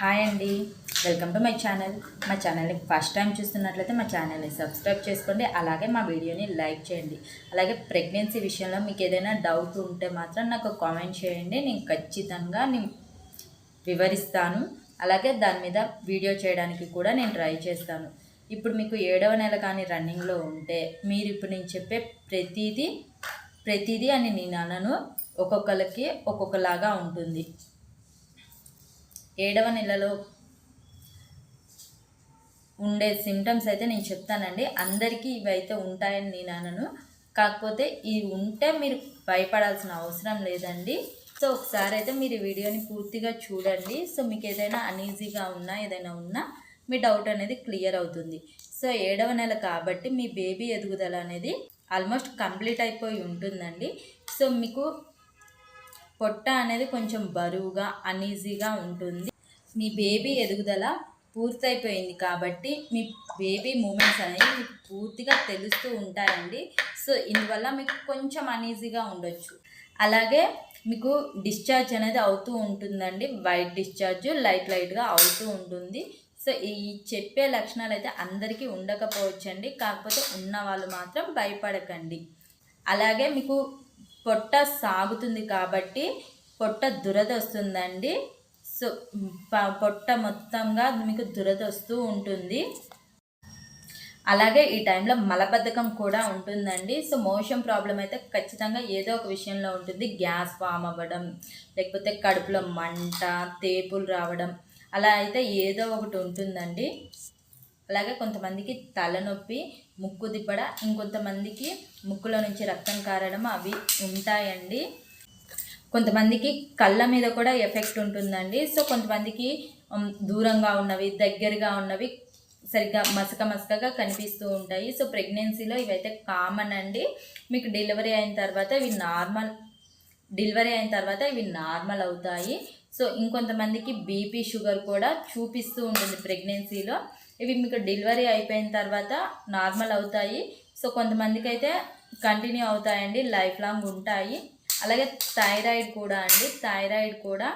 Hi అండి. Welcome to my channel. మా ఛానల్ని ఫస్ట్ టైం చూస్తున్నట్లయితే మా ఛానల్ని సబ్స్క్రైబ్ చేసుకోండి. అలాగే మా వీడియోని లైక్ చేయండి. అలాగే ప్రెగ్నెన్సీ విషయంలో మీకు ఏదైనా డౌట్ ఉంటే మాత్రం నాకు కామెంట్ చేయండి. నేను ఖచ్చితంగా నేను వివరిస్తాను. అలాగే దాని మీద వీడియో చేయడానికి కూడా నేను ట్రై చేస్తాను. ఇప్పుడు మీకు ఏడవ నెల కానీ రన్నింగ్లో ఉంటే మీరు ఇప్పుడు నేను చెప్పే ప్రతిదీ ప్రతిదీ అని నేను అనను. ఒక్కొక్కరికి ఒక్కొక్కలాగా ఉంటుంది. ఏడవ నెలలో ఉండే సిమ్టమ్స్ అయితే నేను చెప్తానండి. అందరికీ ఇవైతే ఉంటాయని నేను అనను. కాకపోతే ఇవి ఉంటే మీరు భయపడాల్సిన అవసరం లేదండి. సో ఒకసారి అయితే మీరు వీడియోని పూర్తిగా చూడండి. సో మీకు ఏదైనా అన్ఈజీగా ఉన్నా ఏదైనా ఉన్నా మీ డౌట్ అనేది క్లియర్ అవుతుంది. సో ఏడవ నెల కాబట్టి మీ బేబీ ఎదుగుదల అనేది ఆల్మోస్ట్ కంప్లీట్ అయిపోయి ఉంటుందండి. సో మీకు పొట్ట అనేది కొంచెం బరువుగా అన్ఈజీగా ఉంటుంది. మీ బేబీ ఎదుగుదల పూర్తయిపోయింది కాబట్టి మీ బేబీ మూమెంట్స్ అనేవి మీకు పూర్తిగా తెలుస్తూ ఉంటాయండి. సో ఇందువల్ల మీకు కొంచెం అనీజీగా ఉండొచ్చు. అలాగే మీకు డిశ్చార్జ్ అనేది అవుతూ ఉంటుందండి. వైట్ డిశ్చార్జ్ లైట్ లైట్గా అవుతూ ఉంటుంది. సో ఈ చెప్పే లక్షణాలు అయితే అందరికీ ఉండకపోవచ్చండి. కాకపోతే ఉన్న వాళ్ళు మాత్రం భయపడకండి. అలాగే మీకు పొట్ట సాగుతుంది కాబట్టి పొట్ట దురద వస్తుందండి. సో ప- పొట్ట మొత్తంగా మీకు దురద వస్తూ ఉంటుంది. అలాగే ఈ టైంలో మలబద్ధకం కూడా ఉంటుందండి. సో మోషన్ ప్రాబ్లం అయితే ఖచ్చితంగా ఏదో ఒక విషయంలో ఉంటుంది. గ్యాస్ ఫామ్ అవ్వడం లేకపోతే కడుపులో మంట తేపులు రావడం అలా అయితే ఏదో ఒకటి ఉంటుందండి. అలాగే కొంతమందికి తలనొప్పి ముక్కు దిబ్బడ ఇంకొంతమందికి ముక్కులో నుంచి రక్తం కారడం అవి ఉంటాయండి. కొంతమందికి కళ్ళ మీద కూడా ఎఫెక్ట్ ఉంటుందండి. సో కొంతమందికి దూరంగా ఉన్నవి దగ్గరగా ఉన్నవి సరిగ్గా మసక మసకగా కనిపిస్తూ ఉంటాయి. సో ప్రెగ్నెన్సీలో ఇవైతే కామన్ అండి. మీకు డెలివరీ అయిన తర్వాత ఇవి నార్మల్ డెలివరీ అయిన తర్వాత ఇవి నార్మల్ అవుతాయి. సో ఇంకొంతమందికి బీపీ షుగర్ కూడా చూపిస్తూ ఉంటుంది ప్రెగ్నెన్సీలో. ఇవి మీకు డెలివరీ అయిపోయిన తర్వాత నార్మల్ అవుతాయి. సో కొంతమందికి అయితే కంటిన్యూ అవుతాయండి లైఫ్ లాంగ్ ఉంటాయి. అలాగే థైరాయిడ్ కూడా అండి. థైరాయిడ్ కూడా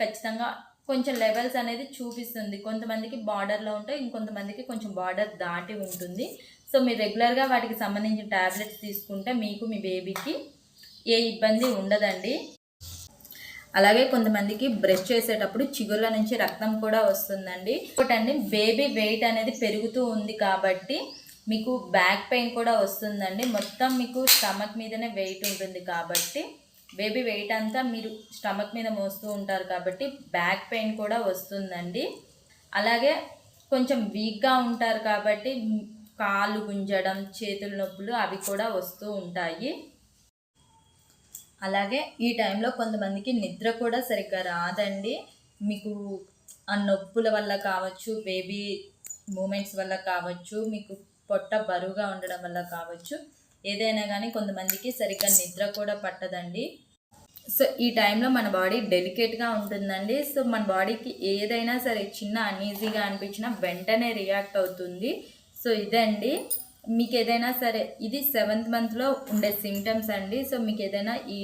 ఖచ్చితంగా కొంచెం లెవెల్స్ అనేది చూపిస్తుంది. కొంతమందికి బార్డర్లో ఉంటాయి ఇంకొంతమందికి కొంచెం బార్డర్ దాటి ఉంటుంది. సో మీరు రెగ్యులర్గా వాటికి సంబంధించిన ట్యాబ్లెట్స్ తీసుకుంటే మీకు మీ బేబీకి ఏ ఇబ్బంది ఉండదండి. అలాగే కొంతమందికి బ్రష్ చేసేటప్పుడు చిగుర్ల నుంచి రక్తం కూడా వస్తుందండి. ఒకటండి బేబీ వెయిట్ అనేది పెరుగుతూ ఉంది కాబట్టి మీకు బ్యాక్ పెయిన్ కూడా వస్తుందండి. మొత్తం మీకు స్టమక్ మీదనే వెయిట్ ఉంటుంది కాబట్టి బేబీ వెయిట్ అంతా మీరు స్టమక్ మీద మోస్తూ ఉంటారు కాబట్టి బ్యాక్ పెయిన్ కూడా వస్తుందండి. అలాగే కొంచెం వీక్గా ఉంటారు కాబట్టి కాళ్ళు గుంజడం చేతుల నొప్పులు అవి కూడా వస్తూ ఉంటాయి. అలాగే ఈ టైంలో కొంతమందికి నిద్ర కూడా సరిగ్గా రాదండి. మీకు ఆ నొప్పుల వల్ల కావచ్చు బేబీ మూమెంట్స్ వల్ల కావచ్చు మీకు పొట్ట బరువుగా ఉండడం వల్ల కావచ్చు. ఏదైనా కానీ కొంతమందికి సరిగ్గా నిద్ర కూడా పట్టదండి. సో ఈ టైంలో మన బాడీ డెలికేట్గా ఉంటుందండి. సో మన బాడీకి ఏదైనా సరే చిన్న అన్ఈజీగా అనిపించినా వెంటనే రియాక్ట్ అవుతుంది. సో ఇదండి. మీకు ఏదైనా సరే ఇది సెవెంత్ మంత్లో ఉండే సిమ్టమ్స్ అండి. సో మీకు ఏదైనా ఈ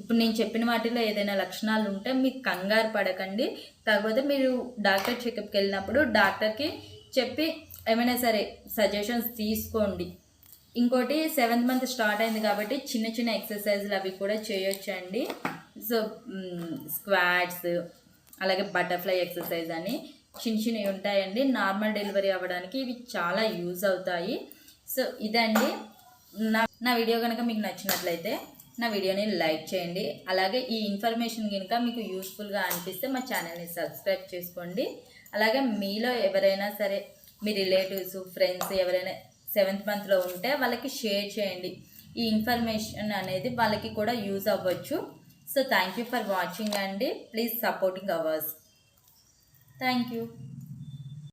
ఇప్పుడు నేను చెప్పిన వాటిలో ఏదైనా లక్షణాలు ఉంటే మీకు కంగారు పడకండి. కాకపోతే మీరు డాక్టర్ చెకప్కి వెళ్ళినప్పుడు డాక్టర్కి చెప్పి ఏమైనా సరే సజెషన్స్ తీసుకోండి. ఇంకోటి సెవెంత్ మంత్ స్టార్ట్ అయింది కాబట్టి చిన్న చిన్న ఎక్సర్సైజ్లు అవి కూడా చేయొచ్చండి. సో స్క్వాట్స్ అలాగే బటర్ఫ్లై ఎక్సర్సైజ్ అని చిన్న చిన్నవి ఉంటాయండి. నార్మల్ డెలివరీ అవ్వడానికి ఇవి చాలా యూజ్ అవుతాయి. సో ఇదండి. నా నా వీడియో కనుక మీకు నచ్చినట్లయితే నా వీడియోని లైక్ చేయండి. అలాగే ఈ ఇన్ఫర్మేషన్ కనుక మీకు యూస్ఫుల్గా అనిపిస్తే మా ఛానల్ని సబ్స్క్రైబ్ చేసుకోండి. అలాగే మీలో ఎవరైనా సరే మీ రిలేటివ్స్ ఫ్రెండ్స్ ఎవరైనా సెవెంత్ మంత్లో ఉంటే వాళ్ళకి షేర్ చేయండి. ఈ ఇన్ఫర్మేషన్ అనేది వాళ్ళకి కూడా యూజ్ అవ్వచ్చు. So thank you for watching అండి. Please supporting ours. Thank you.